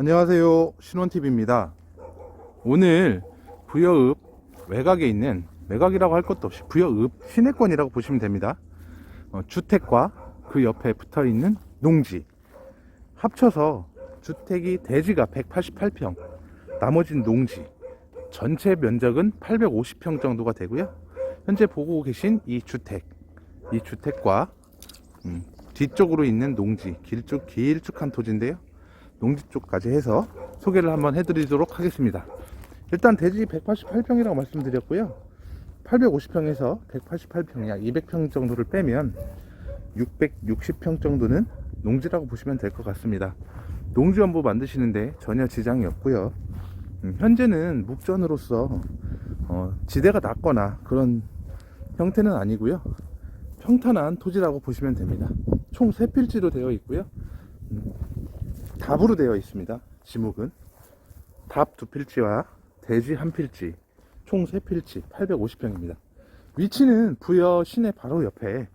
안녕하세요. 신원TV입니다. 오늘 부여읍 외곽에 있는 외곽이라고 할 것도 없이 부여읍 시내권이라고 보시면 됩니다. 어, 주택과 그 옆에 붙어 있는 농지 합쳐서 주택이 대지가 188평, 나머지는 농지 전체 면적은 850평 정도가 되고요. 현재 보고 계신 이 주택, 이 주택과 음, 뒤쪽으로 있는 농지 길쭉 길쭉한 토지인데요. 농지 쪽까지 해서 소개를 한번 해드리도록 하겠습니다. 일단 대지 188평이라고 말씀드렸고요. 850평에서 188평 약 200평 정도를 빼면 660평 정도는 농지라고 보시면 될 것 같습니다. 농지 원부 만드시는데 전혀 지장이 없고요. 음, 현재는 묵전으로서 어, 지대가 낮거나 그런 형태는 아니고요. 평탄한 토지라고 보시면 됩니다. 총 3필지로 되어 있고요. 음, 답으로 되어 있습니다. 지목은 답 두 필지와 대지 한 필지 총 세 필지 850평입니다. 위치는 부여 시내 바로 옆에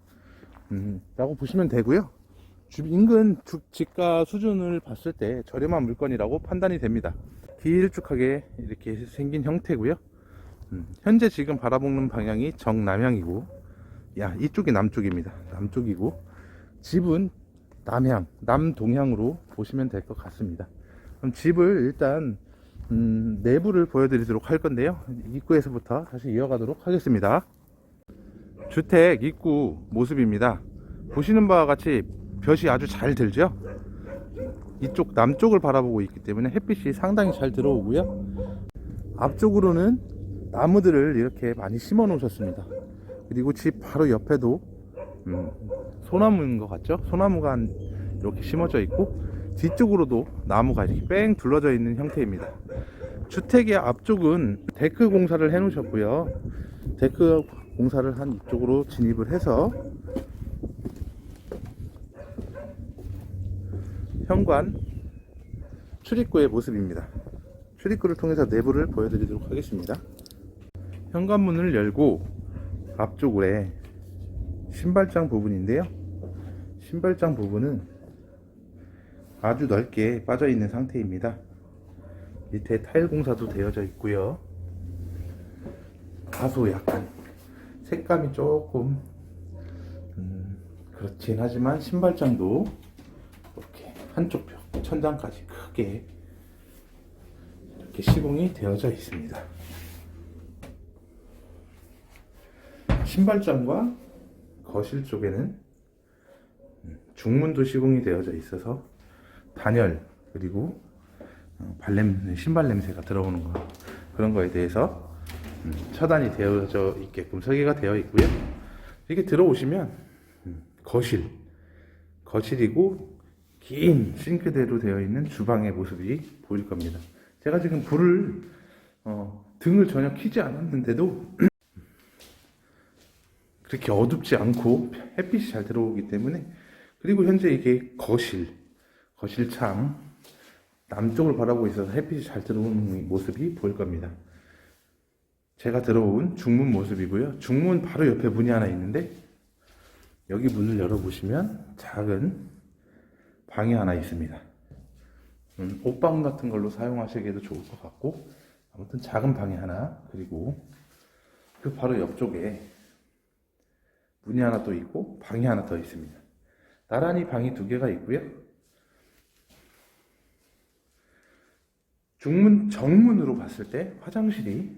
음, 라고 보시면 되고요. 주- 인근 주- 집가 수준을 봤을 때 저렴한 물건이라고 판단이 됩니다. 길쭉하게 이렇게 생긴 형태고요. 음, 현재 지금 바라보는 방향이 정남향이고, 야 이쪽이 남쪽입니다. 남쪽이고 집은 남향, 남동향으로 보시면 될 것 같습니다. 그럼 집을 일단 음, 내부를 보여드리도록 할 건데요. 입구에서부터 다시 이어가도록 하겠습니다. 주택 입구 모습입니다. 보시는 바와 같이 볕이 아주 잘 들죠? 이쪽 남쪽을 바라보고 있기 때문에 햇빛이 상당히 잘 들어오고요. 앞쪽으로는 나무들을 이렇게 많이 심어 놓으셨습니다. 그리고 집 바로 옆에도 음, 소나무인 것 같죠? 소나무가 한 이렇게 심어져 있고 뒤쪽으로도 나무가 이렇게 뺑 둘러져 있는 형태입니다. 주택의 앞쪽은 데크 공사를 해 놓으셨고요. 데크 공사를 한 이쪽으로 진입을 해서 현관 출입구의 모습입니다. 출입구를 통해서 내부를 보여드리도록 하겠습니다. 현관문을 열고 앞쪽에 신발장 부분인데요. 신발장 부분은 아주 넓게 빠져 있는 상태입니다. 밑에 타일 공사도 되어져 있고요. 다소 약간 색감이 조금 음, 그렇진 하지만 신발장도 이렇게 한쪽 벽 천장까지 크게 이렇게 시공이 되어져 있습니다. 신발장과 거실 쪽에는 음, 중문도 시공이 되어져 있어서 단열 그리고 어, 발냄 신발 냄새가 들어오는 거 그런 거에 대해서 음, 차단이 되어져 있게끔 설계가 되어 있고요. 이렇게 들어오시면 음, 거실 거실이고 긴 싱크대로 되어 있는 주방의 모습이 보일 겁니다. 제가 지금 불을 어, 등을 전혀 켜지 않았는데도 그렇게 어둡지 않고 햇빛이 잘 들어오기 때문에 그리고 현재 이게 거실 거실 창 남쪽을 바라보고 있어서 햇빛이 잘 들어오는 모습이 보일 겁니다. 제가 들어온 중문 모습이고요. 중문 바로 옆에 문이 하나 있는데 여기 문을 열어보시면 작은 방이 하나 있습니다. 음, 옷방 같은 걸로 사용하시기에도 좋을 것 같고 아무튼 작은 방이 하나 그리고 그 바로 옆쪽에 문이 하나 또 있고 방이 하나 더 있습니다. 나란히 방이 두 개가 있고요. 중문 정문으로 봤을 때 화장실이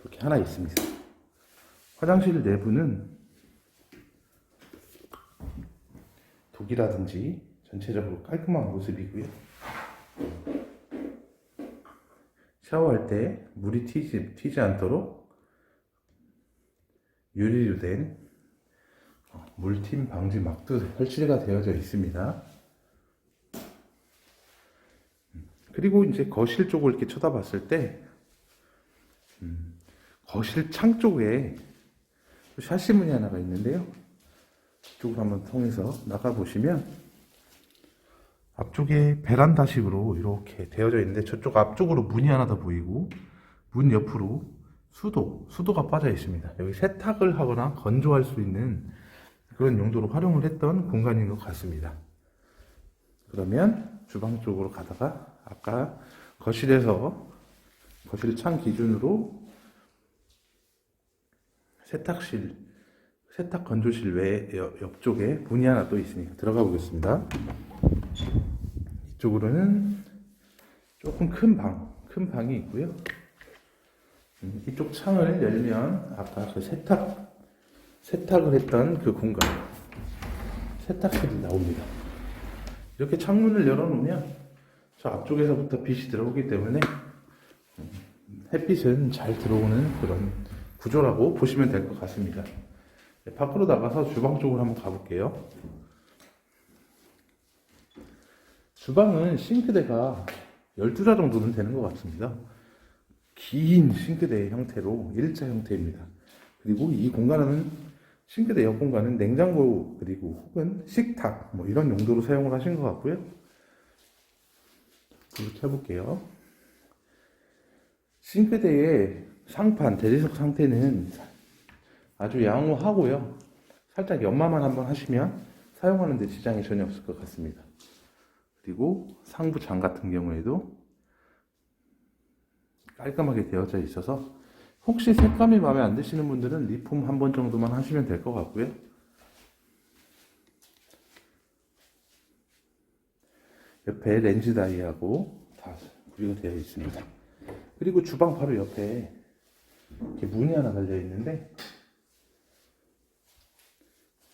이렇게 하나 있습니다. 화장실 내부는 독이라든지 전체적으로 깔끔한 모습이고요. 샤워할 때 물이 튀지, 튀지 않도록 유리로 된 어, 물팀 방지 막도 설치가 되어져 있습니다. 그리고 이제 거실 쪽을 이렇게 쳐다봤을 때 음, 거실 창 쪽에 샤시 문이 하나가 있는데요. 이쪽으로 한번 통해서 나가 보시면 앞쪽에 베란다식으로 이렇게 되어져 있는데 저쪽 앞쪽으로 문이 하나 더 보이고 문 옆으로 수도 수도가 빠져 있습니다. 여기 세탁을 하거나 건조할 수 있는 그런 용도로 활용을 했던 공간인 것 같습니다. 그러면 주방 쪽으로 가다가 아까 거실에서 거실 창 기준으로 세탁실 세탁 건조실 옆- 옆쪽에 문이 하나 또 있으니까 들어가 보겠습니다. 이쪽으로는 조금 큰 방, 큰 방이 있고요. 음, 이쪽 창을 열면 아까 그 세탁 세탁을 했던 그 공간 세탁실이 나옵니다. 이렇게 창문을 열어놓으면 저 앞쪽에서부터 빛이 들어오기 때문에 음, 햇빛은 잘 들어오는 그런 구조라고 보시면 될 것 같습니다. 네, 밖으로 나가서 주방 쪽으로 한번 가볼게요. 주방은 싱크대가 12자 정도는 되는 것 같습니다. 긴 싱크대 형태로 일자 형태입니다. 그리고 이 공간은 싱크대 옆 공간은 냉장고 그리고 혹은 식탁 뭐 이런 용도로 사용을 하신 것 같고요. 이렇게 해볼게요. 싱크대의 상판 대리석 상태는 아주 양호하고요. 살짝 연마만 한번 하시면 사용하는데 지장이 전혀 없을 것 같습니다. 그리고 상부장 같은 경우에도 깔끔하게 되어져 있어서 혹시 색감이 마음에 안 드시는 분들은 리폼 한 번 정도만 하시면 될 것 같고요. 옆에 렌즈 다이하고 다 구비가 되어 있습니다. 그리고 주방 바로 옆에 이렇게 문이 하나 달려 있는데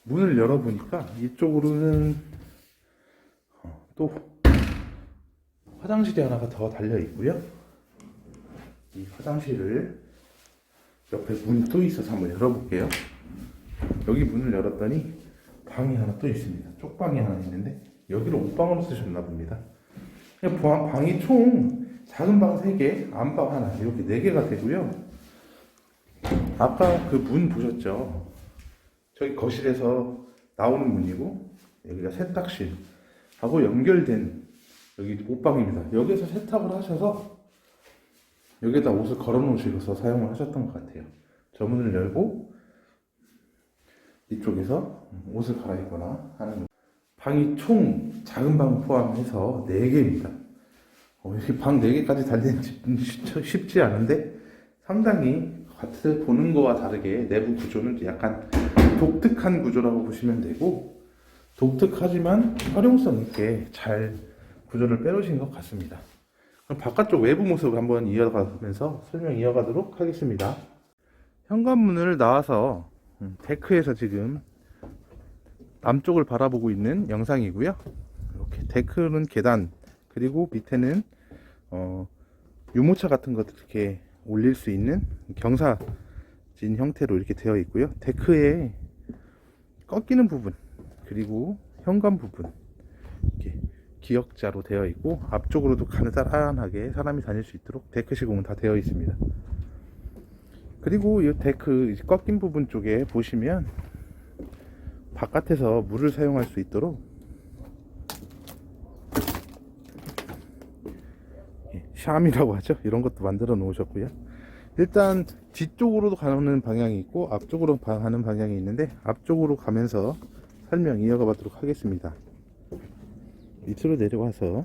문을 열어보니까 이쪽으로는 어, 또 화장실이 하나가 더 달려 있고요. 이 화장실을 옆에 문이 또 있어서 한번 열어볼게요. 여기 문을 열었더니 방이 하나 또 있습니다. 쪽방이 하나 있는데 여기를 옷방으로 쓰셨나 봅니다. 방이 총 작은 방 3개, 안방 하나 이렇게 4개가 되고요. 아까 그 문 보셨죠? 저기 거실에서 나오는 문이고 여기가 세탁실 하고 연결된 여기 옷방입니다. 여기서 세탁을 하셔서 여기에다 옷을 걸어 놓으셔서 사용을 하셨던 것 같아요. 저 문을 열고 이쪽에서 옷을 갈아입거나 하는 방이 총 작은 방 포함해서 4개입니다. 어, 이렇게 방 4개까지 달리는 집은 쉽- 쉽지 않은데 상당히 겉에 보는 거와 다르게 내부 구조는 약간 독특한 구조라고 보시면 되고 독특하지만 활용성 있게 잘 구조를 빼놓으신 것 같습니다. 바깥쪽 외부 모습을 한번 이어가면서 설명 이어가도록 하겠습니다. 현관문을 나와서 음, 데크에서 지금 남쪽을 바라보고 있는 영상이고요. 이렇게 데크는 계단 그리고 밑에는 어, 유모차 같은 것들 이렇게 올릴 수 있는 경사진 형태로 이렇게 되어 있고요. 데크에 꺾이는 부분 그리고 현관 부분 이렇게 기역자로 되어 있고 앞쪽으로도 가느다란하게 사람이 다닐 수 있도록 데크 시공은 다 되어 있습니다. 그리고 이 데크 꺾인 부분 쪽에 보시면 바깥에서 물을 사용할 수 있도록 예, 샴이라고 하죠. 이런 것도 만들어 놓으셨고요. 일단 뒤쪽으로도 가는 방향이 있고 앞쪽으로 가는 방향이 있는데 앞쪽으로 가면서 설명 이어가 보도록 하겠습니다. 밑으로 내려와서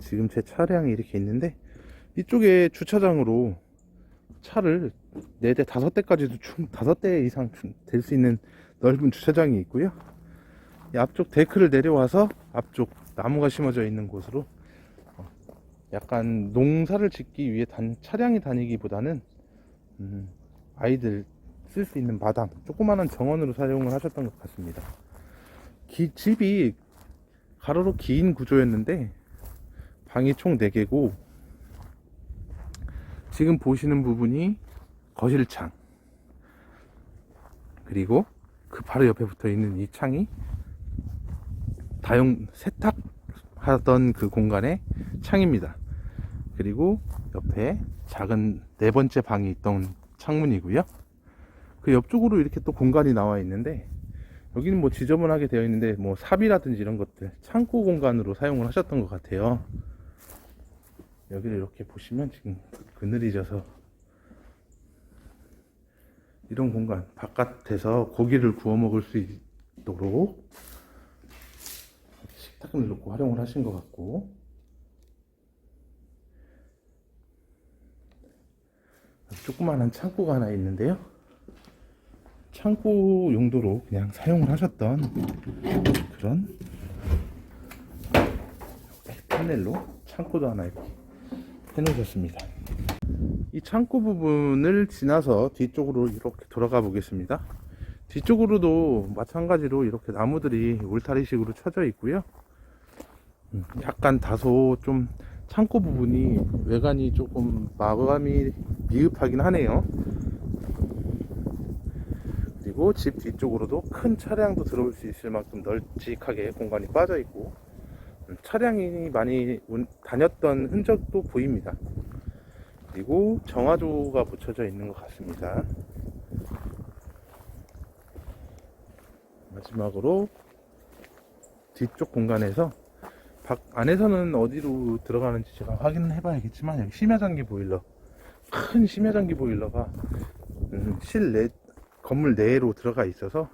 지금 제 차량이 이렇게 있는데 이쪽에 주차장으로 차를 4대, 5대까지도 충, 5대 이상 될 수 있는 넓은 주차장이 있고요. 이 앞쪽 데크를 내려와서 앞쪽 나무가 심어져 있는 곳으로 어, 약간 농사를 짓기 위해 단, 차량이 다니기보다는 음, 아이들 쓸 수 있는 마당, 조그마한 정원으로 사용을 하셨던 것 같습니다. 기- 집이 가로로 긴 구조였는데 방이 총 4개고 지금 보시는 부분이 거실창 그리고 그 바로 옆에 붙어 있는 이 창이 다용 세탁하던 그 공간의 창입니다. 그리고 옆에 작은 네 번째 방이 있던 창문이고요. 그 옆쪽으로 이렇게 또 공간이 나와 있는데 여기는 뭐 지저분하게 되어 있는데 뭐 삽이라든지 이런 것들 창고 공간으로 사용을 하셨던 것 같아요. 여기를 이렇게 보시면 지금 그늘이 져서 이런 공간 바깥에서 고기를 구워 먹을 수 있- 있도록 식탁을 놓고 활용을 하신 것 같고 조그마한 창고가 하나 있는데요. 창고 용도로 그냥 사용을 하셨던 그런 패널로 창고도 하나 이렇게 해놓으셨습니다. 이 창고 부분을 지나서 뒤쪽으로 이렇게 돌아가 보겠습니다. 뒤쪽으로도 마찬가지로 이렇게 나무들이 울타리식으로 쳐져 있고요. 음, 약간 다소 좀 창고 부분이 외관이 조금 마감이 미흡하긴 하네요. 그리고 집 뒤쪽으로도 큰 차량도 들어올 수 있을 만큼 널찍하게 공간이 빠져 있고 음, 차량이 많이 운- 다녔던 흔적도 보입니다. 그리고 정화조가 붙여져 있는 것 같습니다. 마지막으로 뒤쪽 공간에서 밖 안에서는 어디로 들어가는지 제가 확인해 봐야겠지만 여기 심야장기 보일러 큰 심야장기 보일러가 음, 실내 건물 내로 들어가 있어서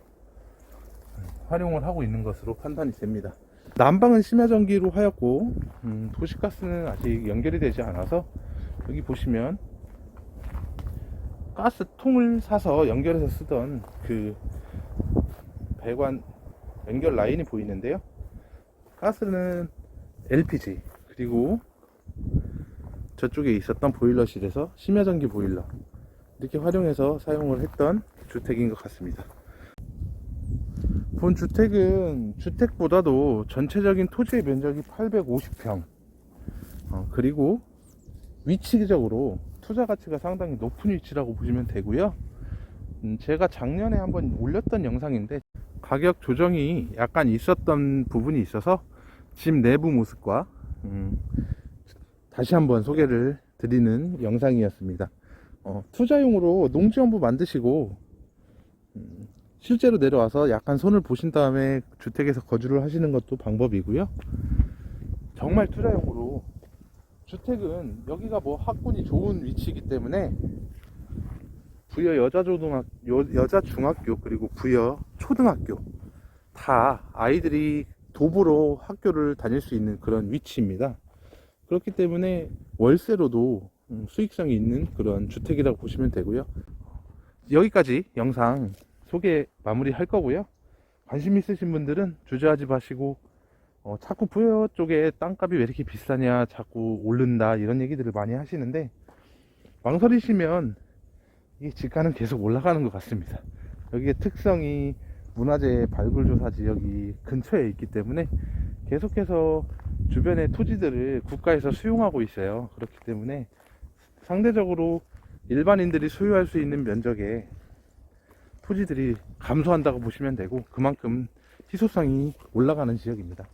음, 활용을 하고 있는 것으로 판단이 됩니다. 난방은 심야전기로 하였고 음, 도시가스는 아직 연결이 되지 않아서 여기 보시면 가스통을 사서 연결해서 쓰던 그 배관 연결 라인이 보이는데요. 가스는 LPG 그리고 저쪽에 있었던 보일러실에서 심야전기 보일러 이렇게 활용해서 사용을 했던 주택인 것 같습니다. 본 주택은 주택보다도 전체적인 토지의 면적이 850평 어, 그리고 위치적으로 투자 가치가 상당히 높은 위치라고 보시면 되고요. 음, 제가 작년에 한번 올렸던 영상인데 가격 조정이 약간 있었던 부분이 있어서 집 내부 모습과 음, 다시 한번 소개를 드리는 영상이었습니다. 어, 투자용으로 농지원부 만드시고 음, 실제로 내려와서 약간 손을 보신 다음에 주택에서 거주를 하시는 것도 방법이고요. 정말 투자용으로 주택은 여기가 뭐 학군이 좋은 위치이기 때문에 부여 여자초등학 여, 여자 중학교 그리고 부여 초등학교 다 아이들이 도보로 학교를 다닐 수 있는 그런 위치입니다. 그렇기 때문에 월세로도 음, 수익성이 있는 그런 주택이라고 보시면 되고요. 여기까지 영상 소개 마무리 할 거고요. 관심 있으신 분들은 주저하지 마시고 어, 자꾸 부여 쪽에 땅값이 왜 이렇게 비싸냐 자꾸 오른다 이런 얘기들을 많이 하시는데 망설이시면 이 집가는 계속 올라가는 것 같습니다. 여기의 특성이 문화재 발굴조사 지역이 근처에 있기 때문에 계속해서 주변의 토지들을 국가에서 수용하고 있어요. 그렇기 때문에 상대적으로 일반인들이 소유할 수 있는 면적의 토지들이 감소한다고 보시면 되고 그만큼 희소성이 올라가는 지역입니다.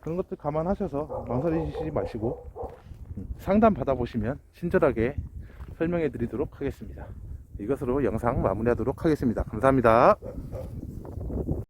그런 것들 감안하셔서 망설이지 마시고 음, 상담 받아보시면 친절하게 설명해 드리도록 하겠습니다. 이것으로 영상 마무리하도록 하겠습니다. 감사합니다.